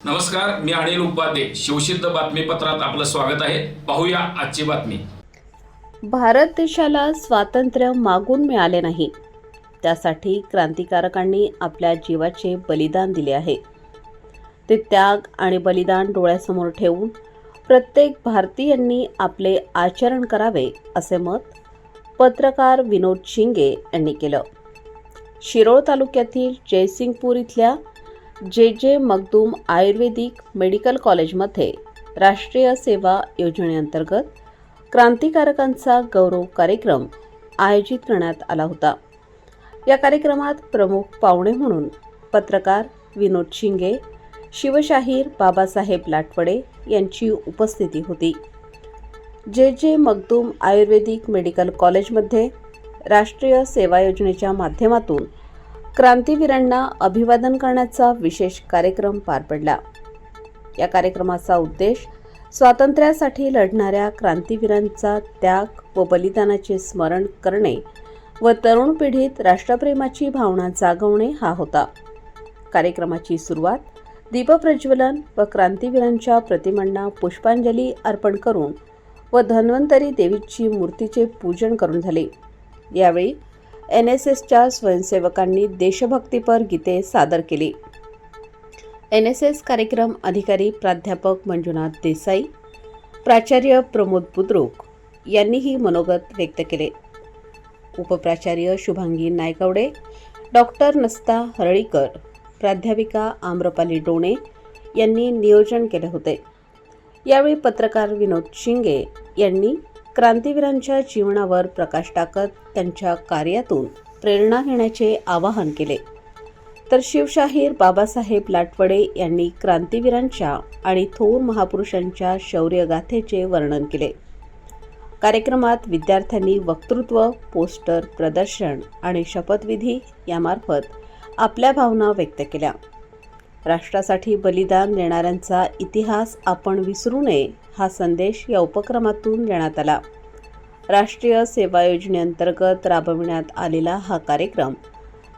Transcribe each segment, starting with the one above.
नमस्कार मी अनिल उपाध्ये. शिवसिद्ध बातमीपत्रात आपलं स्वागत आहे. पाहूया आजची बातमी. भारत देशाला स्वातंत्र्य मागून मिळाले नाही. त्यासाठी क्रांतिकारकांनी आपल्या जीवाचे बलिदान दिले आहे. ते त्याग आणि बलिदान डोळ्यासमोर ठेवून प्रत्येक भारतीयांनी आपले आचरण करावे असे मत पत्रकार विनोद शिंगे यांनी केलं. शिरोळ तालुक्यातील जयसिंगपूर इथल्या जे जे मगदूम आयुर्वेदिक मेडिकल कॉलेजमध्ये राष्ट्रीय सेवा योजनेअंतर्गत क्रांतिकारकांचा गौरव कार्यक्रम आयोजित करण्यात आला होता. या कार्यक्रमात प्रमुख पाहुणे म्हणून पत्रकार विनोद शिंगे शिवशाहीर बाबासाहेब लाटवडे यांची उपस्थिती होती. जे जे मगदूम आयुर्वेदिक मेडिकल कॉलेजमध्ये राष्ट्रीय सेवा योजनेच्या माध्यमातून क्रांतीवीरांना अभिवादन करण्याचा विशेष कार्यक्रम पार पडला. या कार्यक्रमाचा उद्देश स्वातंत्र्यासाठी लढणाऱ्या क्रांतीवीरांचा त्याग व बलिदानाचे स्मरण करणे व तरुण पिढीत राष्ट्रप्रेमाची भावना जागवणे हा होता. कार्यक्रमाची सुरुवात दीपप्रज्वलन व क्रांतीवीरांच्या प्रतिमांना पुष्पांजली अर्पण करून व धन्वंतरी देवीची मूर्तीचे पूजन करून झाले. यावेळी एन एस एसच्या स्वयंसेवकांनी देशभक्तीपर गीते सादर केली. एन एस एस कार्यक्रम अधिकारी प्राध्यापक मंजुनाथ देसाई प्राचार्य प्रमोद बुद्रुक यांनीही मनोगत व्यक्त केले. उपप्राचार्य शुभांगी नायकवडे डॉक्टर नस्ता हरळीकर प्राध्यापिका आम्रपाली डोणे यांनी नियोजन केले होते. यावेळी पत्रकार विनोद शिंगे यांनी क्रांतीवीरांच्या जीवनावर प्रकाश टाकत त्यांच्या कार्यातून प्रेरणा घेण्याचे आवाहन केले. तर शिवशाहीर बाबासाहेब लाटवडे यांनी क्रांतीवीरांच्या आणि थोर महापुरुषांच्या शौर्यगाथेचे वर्णन केले. कार्यक्रमात विद्यार्थ्यांनी वक्तृत्व पोस्टर प्रदर्शन आणि शपथविधी यामार्फत आपल्या भावना व्यक्त केल्या. राष्ट्रासाठी बलिदान देणाऱ्यांचा इतिहास आपण विसरू नये हा संदेश या उपक्रमातून देण्यात आला. राष्ट्रीय सेवा योजनेअंतर्गत राबविण्यात आलेला हा कार्यक्रम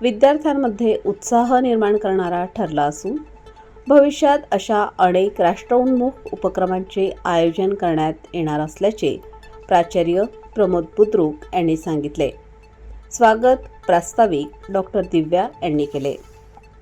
विद्यार्थ्यांमध्ये उत्साह निर्माण करणारा ठरला असून भविष्यात अशा अनेक राष्ट्रोन्मुख उपक्रमांचे आयोजन करण्यात येणार असल्याचे प्राचार्य प्रमोद बुद्रुक यांनी सांगितले. स्वागत प्रास्ताविक डॉक्टर दिव्या यांनी केले.